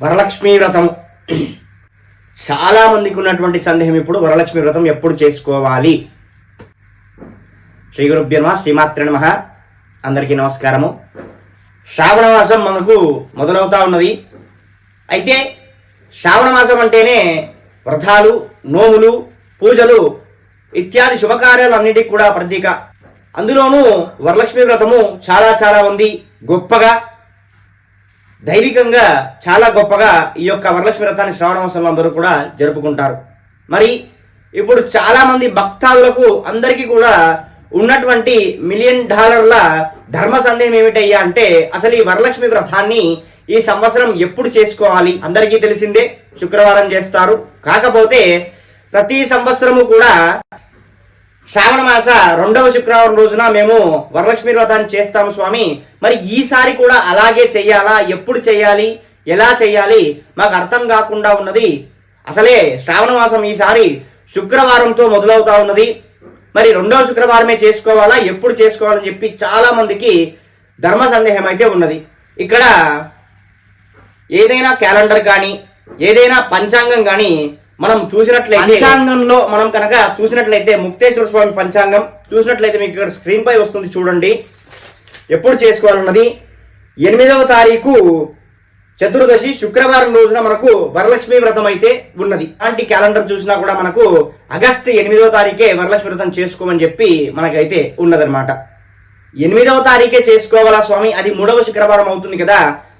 వరలక్ష్మీ వ్రతం చాలా మందికి ఉన్నటువంటి సందేహం ఇప్పుడు వరలక్ష్మి వ్రతం ఎప్పుడు చేసుకోవాలి? శ్రీ గురుభ్యమ నమ శ్రీమాత్ర నమ. అందరికీ నమస్కారము. శ్రావణ మాసం మనకు మొదలవుతా ఉన్నది. అయితే శ్రావణ మాసం అంటేనే వ్రతాలు నోములు పూజలు ఇత్యాది శుభకార్యాలన్నిటికీ కూడా ప్రతీక. అందులోనూ వరలక్ష్మి వ్రతము చాలా చాలా ఉంది. గొప్పగా దైవికంగా చాలా గొప్పగా ఈ యొక్క వరలక్ష్మి వ్రతాన్ని శ్రావణ మాసంలో అందరూ కూడా జరుపుకుంటారు. మరి ఇప్పుడు చాలా మంది భక్తాదులకు అందరికీ కూడా ఉన్నటువంటి మిలియన్ డాలర్ల ధర్మ సందేహం ఏమిటయ్యా అంటే అసలు ఈ వరలక్ష్మి వ్రతాన్ని ఈ సంవత్సరం ఎప్పుడు చేసుకోవాలి? అందరికీ తెలిసిందే. శుక్రవారం చేస్తారు. కాకపోతే ప్రతి సంవత్సరము కూడా శ్రావణ మాస రెండవ శుక్రవారం రోజున మేము వరలక్ష్మి వ్రతాన్ని చేస్తాము స్వామి. మరి ఈసారి కూడా అలాగే చెయ్యాలా? ఎప్పుడు చెయ్యాలి? ఎలా చెయ్యాలి? మాకు అర్థం కాకుండా ఉన్నది. అసలే శ్రావణ మాసం ఈసారి శుక్రవారంతో మొదలవుతా ఉన్నది. మరి రెండవ శుక్రవారమే చేసుకోవాలా? ఎప్పుడు చేసుకోవాలని చెప్పి చాలా మందికి ధర్మ సందేహం అయితే ఉన్నది. ఇక్కడ ఏదైనా క్యాలెండర్ కానీ ఏదైనా పంచాంగం కానీ మనం చూసినట్లయితే పంచాంగంలో మనం కనుక చూసినట్లయితే ముక్తేశ్వర స్వామి పంచాంగం. చూసినట్లయితే మీకు ఇక్కడ స్క్రీన్ పై వస్తుంది చూడండి. ఎప్పుడు చేసుకోవాలన్నది? ఎనిమిదవ తారీఖు చతుర్దశి శుక్రవారం రోజున మనకు వరలక్ష్మి వ్రతం అయితే ఉన్నది. అలాంటి క్యాలెండర్ చూసినా కూడా మనకు ఆగస్టు ఎనిమిదవ తారీఖే వరలక్ష్మి వ్రతం చేసుకోమని చెప్పి మనకైతే ఉన్నదన్నమాట. ఎనిమిదవ తారీఖే చేసుకోవాలా స్వామి? అది మూడవ శుక్రవారం అవుతుంది కదా.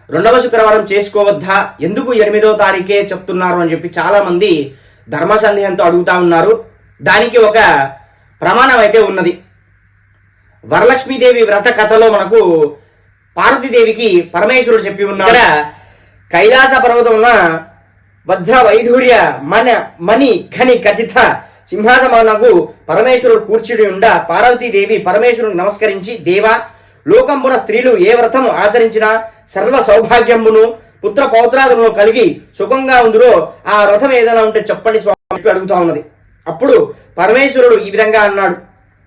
రెండవ శుక్రవారం చేసుకోవద్దా? ఎందుకు ఎనిమిదవ తారీఖే చెప్తున్నారు అని చెప్పి చాలా మంది ధర్మ సందేహంతో అడుగుతా ఉన్నారు. దానికి ఒక ప్రమాణం అయితే ఉన్నది. వరలక్ష్మీదేవి వ్రత కథలో మనకు పార్వతీదేవికి పరమేశ్వరుడు చెప్పి ఉన్నారు. కైలాస కైలాస పర్వతమున వజ్ర వైఢూర్య మన మణి ఖని ఖచ్చిత సింహాసమానకు పరమేశ్వరుడు కూర్చుడి ఉండ పార్వతీదేవి పరమేశ్వరుని నమస్కరించి దేవ లోకంపున స్త్రీలు ఏ వ్రతం ఆచరించినా సర్వ సౌభాగ్యమును పుత్ర పౌత్రాదులను కలిగి సుఖంగా ఉందిరో ఆ వ్రతం ఏదైనా ఉంటే చెప్పండి స్వామి అడుగుతా ఉన్నది. అప్పుడు పరమేశ్వరుడు ఈ విధంగా అన్నాడు.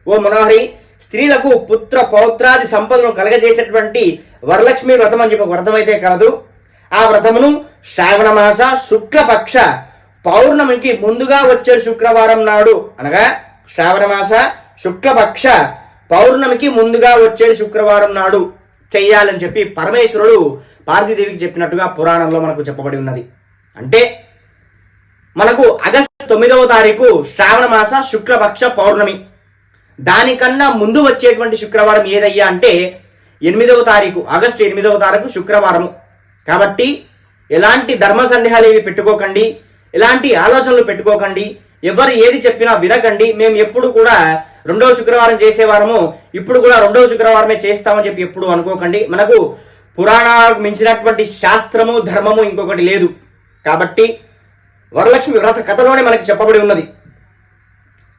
ఓ మనోహరి స్త్రీలకు పుత్ర పౌత్రాది సంపదను కలగజేసేటువంటి వరలక్ష్మి వ్రతం అని చెప్పి వ్రతమైతే వ్రతం అయితే కలదు. ఆ వ్రతమును శ్రావణ మాస శుక్లపక్ష పౌర్ణమికి ముందుగా వచ్చే శుక్రవారం నాడు అనగా శ్రావణ మాస శుక్లపక్ష పౌర్ణమికి ముందుగా వచ్చే శుక్రవారం నాడు చెయ్యాలని చెప్పి పరమేశ్వరుడు పార్వతీదేవికి చెప్పినట్టుగా పురాణంలో మనకు చెప్పబడి ఉన్నది. అంటే మనకు ఆగస్టు తొమ్మిదవ తారీఖు శ్రావణ మాస శుక్లపక్ష పౌర్ణమి. దానికన్నా ముందు వచ్చేటువంటి శుక్రవారం ఏదయ్యా అంటే ఎనిమిదవ తారీఖు ఆగస్టు ఎనిమిదవ తారీఖు శుక్రవారము. కాబట్టి ఎలాంటి ధర్మ సందేహాలు ఏవి పెట్టుకోకండి ఎలాంటి ఆలోచనలు పెట్టుకోకండి ఎవరు ఏది చెప్పినా వినకండి మేము ఎప్పుడు కూడా రెండవ శుక్రవారం చేసేవారము. ఇప్పుడు కూడా రెండవ శుక్రవారమే చేస్తామని చెప్పి ఎప్పుడు అనుకోకండి. మనకు పురాణాలకు మించినటువంటి శాస్త్రము ధర్మము ఇంకొకటి లేదు. కాబట్టి వరలక్ష్మి వ్రత కథలోనే మనకి చెప్పబడి ఉన్నది.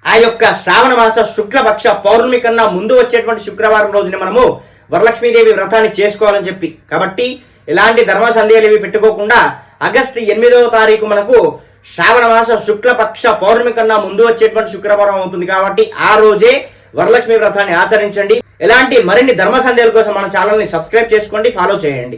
ఆ యొక్క శ్రావణ మాస శుక్లపక్ష పౌర్ణమి కన్నా ముందు వచ్చేటువంటి శుక్రవారం రోజున మనము వరలక్ష్మీదేవి వ్రతాన్ని చేసుకోవాలని చెప్పి. కాబట్టి ఎలాంటి ధర్మ సందేహాలు ఇవి పెట్టుకోకుండా ఆగస్టు ఎనిమిదవ తారీఖు మనకు శ్రావణ మాస శుక్లపక్ష పౌర్ణమి కన్నా ముందు వచ్చేటువంటి శుక్రవారం అవుతుంది కాబట్టి ఆ రోజే వరలక్ష్మి వ్రతాన్ని ఆచరించండి. ఎలాంటి మరిన్ని ధర్మ సందేహాల కోసం మన ఛానల్ని సబ్స్క్రైబ్ చేసుకోండి ఫాలో చేయండి.